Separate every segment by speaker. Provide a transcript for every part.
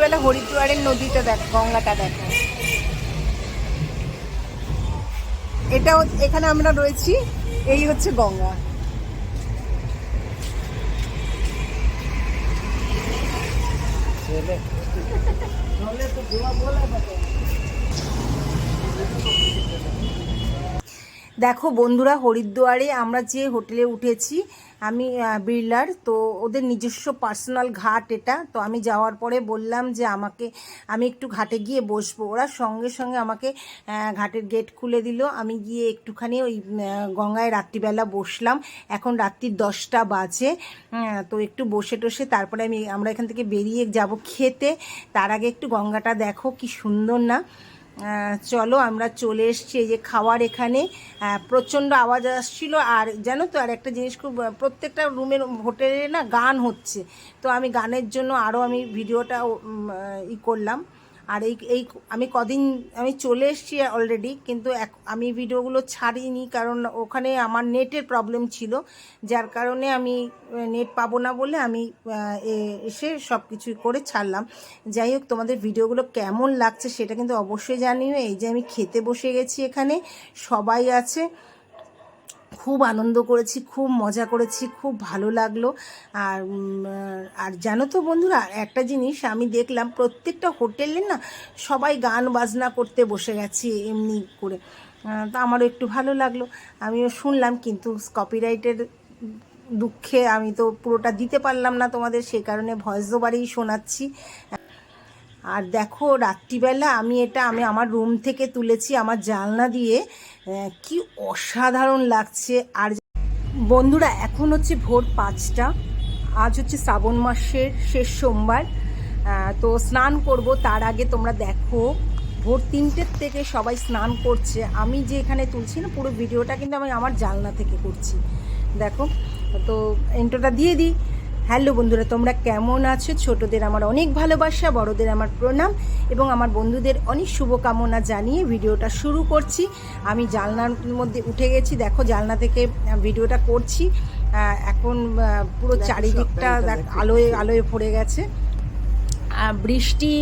Speaker 1: বেলা হরিদ্বারের নদীটা দেখ গঙ্গাটা দেখো। এটা এখানে আমরা রয়েছি এই হচ্ছে গঙ্গা। দেখো বন্ধুরা, হরিদ্বারে আমরা যে হোটেলে উঠেছি, আমি বিড়লার, তো ওদের নিজস্ব পার্সোনাল ঘাট এটা। তো আমি যাওয়ার পরে বললাম যে আমাকে, আমি একটু ঘাটে গিয়ে বসবো। ওরা সঙ্গে সঙ্গে আমাকে ঘাটের গেট খুলে দিল। আমি গিয়ে একটুখানি ওই গঙ্গায় রাত্রিবেলা বসলাম। এখন রাত্রির দশটা বাজে তো একটু বসে টসে তারপরে আমি, আমরা এখান থেকে বেরিয়ে যাব খেতে। তার আগে একটু গঙ্গাটা দেখো, কি সুন্দর না। চলো আমরা চলে এসছি এই যে খাওয়ার এখানে। প্রচণ্ড আওয়াজ আসছিল আর জানো তো, আর একটা জিনিস খুব প্রত্যেকটা রুমের হোটেলে না গান হচ্ছে। তো আমি গানের জন্য আরও আমি ভিডিওটা ই করলাম। আর এই এই আমি কদিন, আমি চলে এসেছি অলরেডি কিন্তু এক- আমি ভিডিওগুলো ছাড়িনি, কারণ ওখানে আমার নেটের প্রবলেম ছিল, যার কারণে আমি নেট পাবো না বলে আমি এসে সব কিছু করে ছাড়লাম। যাই হোক, তোমাদের ভিডিওগুলো কেমন লাগছে সেটা কিন্তু অবশ্যই জানিও। এই যে আমি খেতে বসে গেছি এখানে, সবাই আছে। খুব আনন্দ করেছি, খুব মজা করেছি, খুব ভালো লাগল। আর আর জানো তো বন্ধুরা, একটা জিনিস আমি দেখলাম, প্রত্যেকটা হোটেলে না সবাই গান বাজনা করতে বসে গেছে এমনি করে। তো আমারও একটু ভালো লাগল। আমিও শুনলাম, কিন্তু কপিরাইটের দুঃখে আমি তো পুরোটা দিতে পারলাম না তোমাদের সেই কারণে ভয়েস ওভারেই শোনাচ্ছি। আর দেখো, রাত্রিবেলা আমি এটা, আমি আমার রুম থেকে তুলেছি আমার জানলা দিয়ে। কি অসাধারণ লাগছে। আর বন্ধুরা, এখন হচ্ছে ভোর পাঁচটা। আজ হচ্ছে শ্রাবণ মাসের শেষ সোমবার। তো স্নান করব, তার আগে তোমরা দেখো, ভোর তিনটের থেকে সবাই স্নান করছে। আমি যে এখানে তুলছি না, পুরো ভিডিওটা কিন্তু আমি আমার জানলা থেকে করছি। দেখো, তো ইন্ট্রোটা দিয়ে দিই। হ্যালো বন্ধুরা তোমরা কেমন আছো? ছোটদের আমার অনেক ভালোবাসা বড়দের আমার প্রণাম এবং আমার বন্ধুদের অনেক শুভকামনা জানিয়ে ভিডিওটা শুরু করছি। আমি জানলার মধ্যে উঠে গেছি। দেখো জানলা থেকে ভিডিওটা করছি। এখন পুরো চারিদিকটা আলোয় আলোয় ভরে গেছে। বৃষ্টি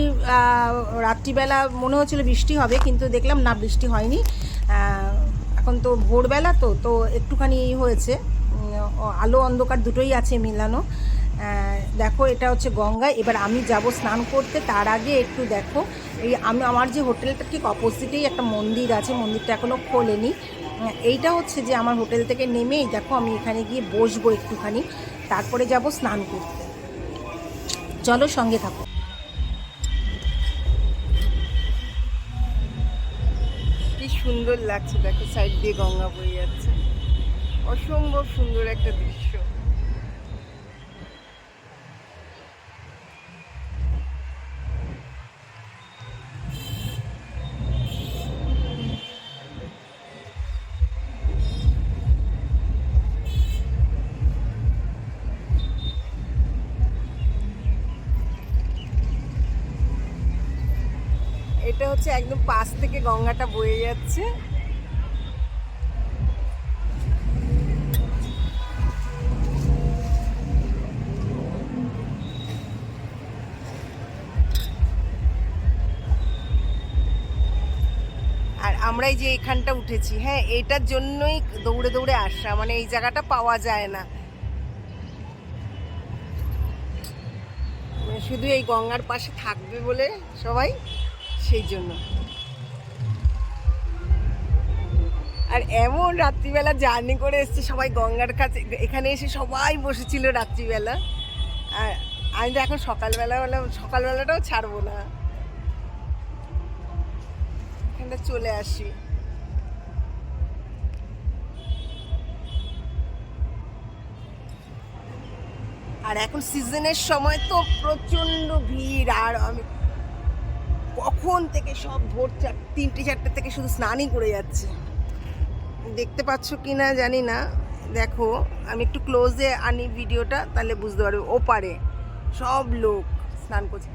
Speaker 1: রাত্রিবেলা মনে হচ্ছিল বৃষ্টি হবে কিন্তু দেখলাম না বৃষ্টি হয়নি। এখন তো ভোরবেলা তো তো একটুখানি হয়েছে। আলো অন্ধকার দুটোই আছে মিলানো। দেখো, এটা হচ্ছে গঙ্গা। এবার আমি যাব স্নান করতে, তার আগে একটু দেখো, এই আমি, আমার যে হোটেলটা ঠিক অপোজিটেই একটা মন্দির আছে, মন্দিরটা এখনও খোলেনি। এইটা হচ্ছে যে আমার হোটেল থেকে নেমেই দেখো, আমি এখানে গিয়ে বসবো একটুখানি, তারপরে যাব স্নান করতে। চলো সঙ্গে থাকো। কি সুন্দর লাগছে, দেখো, সাইড দিয়ে গঙ্গা বয়ে যাচ্ছে। অসম্ভব সুন্দর একটা দৃশ্য। হচ্ছে একদম পাশ থেকে গঙ্গাটা বয়ে যাচ্ছে। আর আমরা এই যে এখানটা উঠেছি হ্যাঁ এটার জন্যই দৌড়ে দৌড়ে আসা মানে এই জায়গাটা পাওয়া যায় না। মানে শুধু এই গঙ্গার পাশে থাকবে বলে সবাই সেই জন্য। আর এমন রাত্রিবেলা জার্নি করে এসছে, সবাই গঙ্গার কাছে, এখানে এসে সবাই বসেছিল রাত্রিবেলা। আর আমি তো এখন সকালবেলা সকালবেলাটাও ছাড়বো না। এখানটা চলে আসি। আর এখন সিজনের সময় তো প্রচণ্ড ভিড়, আর আমি কখন থেকে সব ভোর চার তিনটে, চারটে থেকে শুধু স্নানই করে যাচ্ছে। দেখতে পাচ্ছ কি না জানি না। দেখো, আমি একটু ক্লোজে আনি ভিডিওটা তাহলে বুঝতে পারবে। ওপারে সব লোক স্নান করছে।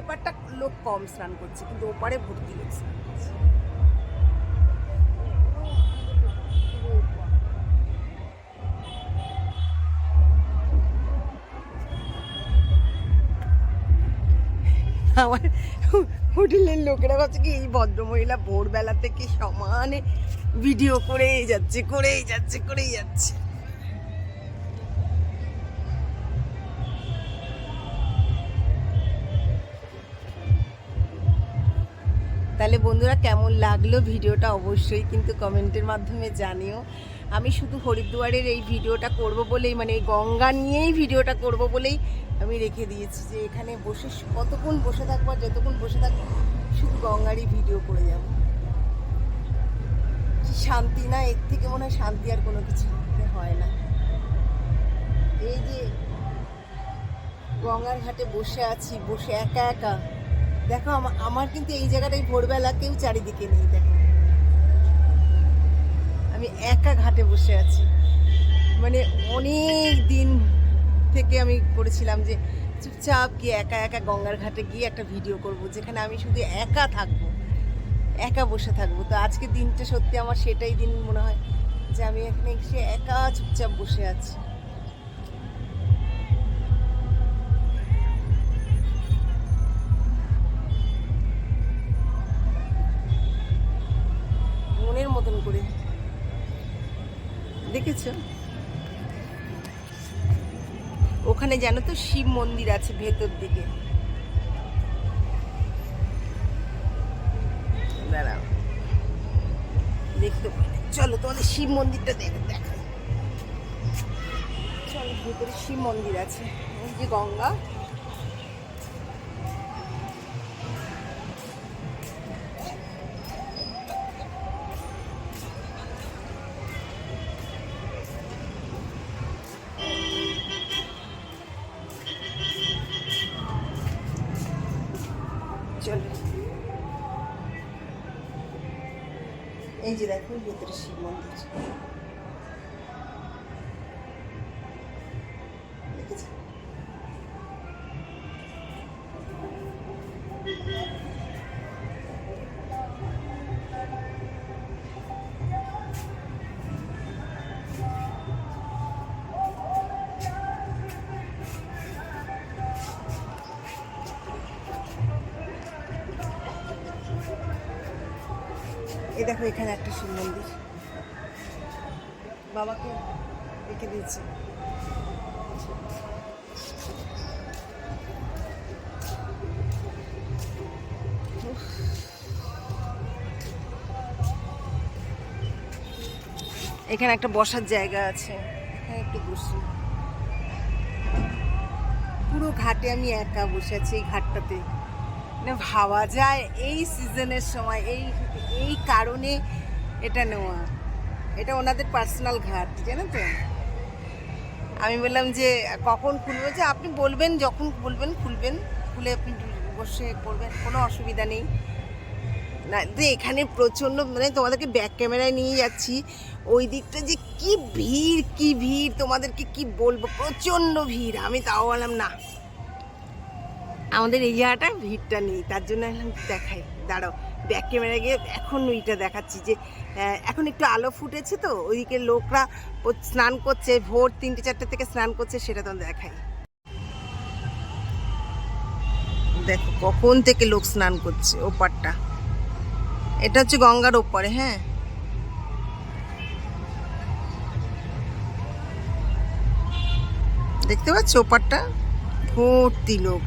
Speaker 1: এপারটা লোক কম স্নান করছে, কিন্তু ওপারে ভর্তি লোক স্নান আমার হোটেলের লোকেরা ভাবছে কি এই ভদ্রমহিলা ভোরবেলা থেকে সমানে ভিডিও করেই যাচ্ছে করেই যাচ্ছে করেই যাচ্ছে। তাহলে বন্ধুরা কেমন লাগল? ভিডিওটা অবশ্যই কিন্তু কমেন্টের মাধ্যমে জানিও। আমি শুধু হরিদ্বারের এই ভিডিওটা করব বলেই মানে এই গঙ্গা নিয়েই ভিডিওটা করব বলেই আমি রেখে দিয়েছি যে এখানে বসে কতক্ষণ বসে থাকব আর যতক্ষণ বসে থাকব শুধু গঙ্গারই ভিডিও করে যাব। শান্তি না, এর থেকে মনে হয় শান্তি আর কোনো কিছু হয় না। এই যে গঙ্গার ঘাটে বসে আছি, বসে একা একা। দেখো আমার কিন্তু এই জায়গাটায় ভোরবেলা কেউ চারিদিকে নেই, দেখো। আমি একা ঘাটে বসে আছি। মানে অনেক দিন থেকে আমি করেছিলাম যে চুপচাপ গিয়ে একা একা গঙ্গার ঘাটে গিয়ে একটা ভিডিও করব, যেখানে আমি শুধু একা থাকব, একা বসে থাকব। তো আজকে দিনটা সত্যি আমার সেটাই দিন মনে হয় যে আমি এখানে এসে একা চুপচাপ বসে আছি। ওখানে জানো তো, শিব মন্দির আছে ভেতর দিকে। দাঁড়াও। দেখতে চলো তোমাদের শিব মন্দিরটা দেখে দেখাই। চলো, ভেতরে শিব মন্দির আছে। যে গঙ্গা। এই যে দেখো ভেতরে শিব মন্দির। এই দেখো, এখানে একটা শিব মন্দির বাবাকে রেখে দিয়েছে। এখানে একটা বসার জায়গা আছে। এখানে একটু বসি। পুরো ঘাটে আমি একা বসে আছি এই ঘাটটাতে। মানে ভাবা যায় এই সিজনের সময়, এই এই কারণে এটা নেওয়া। এটা ওনাদের পার্সোনাল ঘাট জানেন তো? আমি বললাম যে, কখন খুলবো? যে আপনি বলবেন, যখন বলবেন, খুলবেন। খুলে আপনি বসে করবেন, কোনো অসুবিধা নেই। না, যে এখানে প্রচণ্ড মানে তোমাদেরকে ব্যাক ক্যামেরায় নিয়ে যাচ্ছি। ওই দিকটা যে কি ভিড় কি ভিড়, তোমাদেরকে কি বলব? প্রচণ্ড ভিড়। আমি তাও বললাম, না। আমাদের এই জায়গাটা ভিড়টা নেই। তার জন্য দেখাই। দাঁড়াও। ব্যাক ক্যামেরা গিয়ে এখন ওইটা দেখাচ্ছি যে এখন একটু আলো ফুটেছে তো, ওইদিকে লোকরা স্নান করছে, ভোর তিনটে চারটে থেকে স্নান করছে, সেটা তোমাদের দেখাই। দেখো কখন থেকে লোক স্নান করছে ওপারটা। এটা হচ্ছে গঙ্গার ওপারে হ্যাঁ। দেখতে পাচ্ছ ওপারটা? ভর্তি লোক।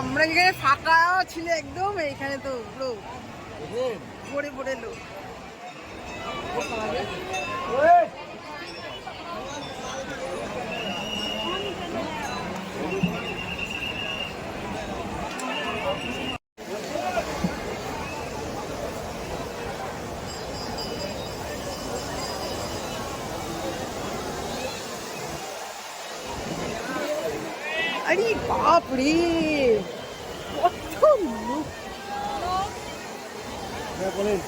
Speaker 1: আমরা এখানে ফাঁকা ছিল একদম? এখানে তো পুরো পড়ে পড়ে লোক। আরে বাপ রে কত লোক
Speaker 2: হ্যাঁ বলেন।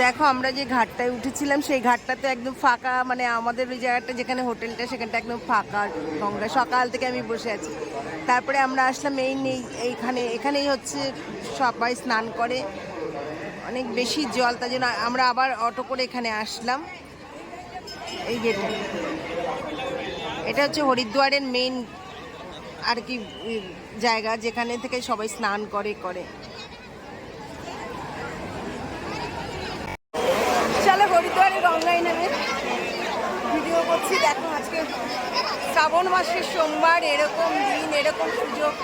Speaker 1: দেখো, আমরা যে ঘাটটায় উঠেছিলাম, সেই ঘাটটাতে একদম ফাঁকা মানে আমাদের ওই জায়গাটা যেখানে হোটেলটা, সেখানটা একদম ফাঁকা গঙ্গা। সকাল থেকে আমি বসে আছি। তারপরে আমরা আসলাম এই নেই, এইখানে। এখানেই হচ্ছে সবাই স্নান করে। অনেক বেশি জল তাই জন্য আমরা আবার অটো করে এখানে আসলাম। এই যেটা এটা। হচ্ছে হরিদ্বারের মেইন আর কি জায়গা যেখানে থেকে সবাই স্নান করে করে। চলো হরিদ্বারে গঙ্গায় নেমে ভিডিও করছি। দেখো আজকে শ্রাবণ মাসের সোমবার, এরকম দিন, এরকম সুযোগ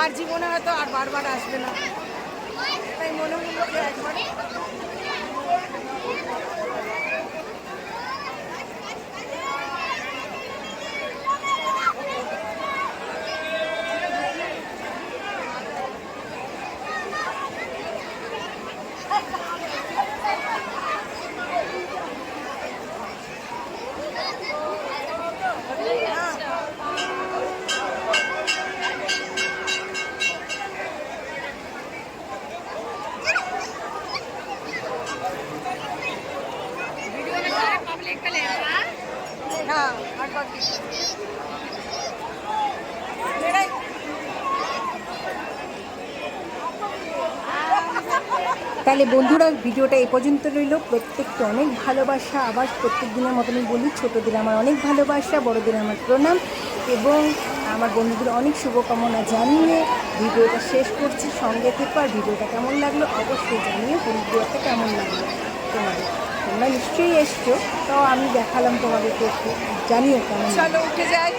Speaker 1: আর জীবনে হয়তো আর বারবার আসবে না। তাই মনে হলো একবার হ্যাঁ আর বাকি মেরাই তাহলে বন্ধুরা, ভিডিওটা এ পর্যন্ত রইল। প্রত্যেককে অনেক ভালোবাসা। আবার প্রত্যেক দিনের মতনই বলি, ছোটোদের আমার অনেক ভালোবাসা, বড়দের আমার প্রণাম। এবং আমার বন্ধুদের অনেক শুভকামনা জানিয়ে ভিডিওটা শেষ করছি। সঙ্গে থেকে, আর ভিডিওটা কেমন লাগল অবশ্যই জানিয়ে হরিদ্বারটা কেমন লাগল তোমাদের তোমরা নিশ্চয়ই এসছো। তাও আমি দেখালাম তোমাদেরকে একটু। জানিও কেমন উঠে যাই।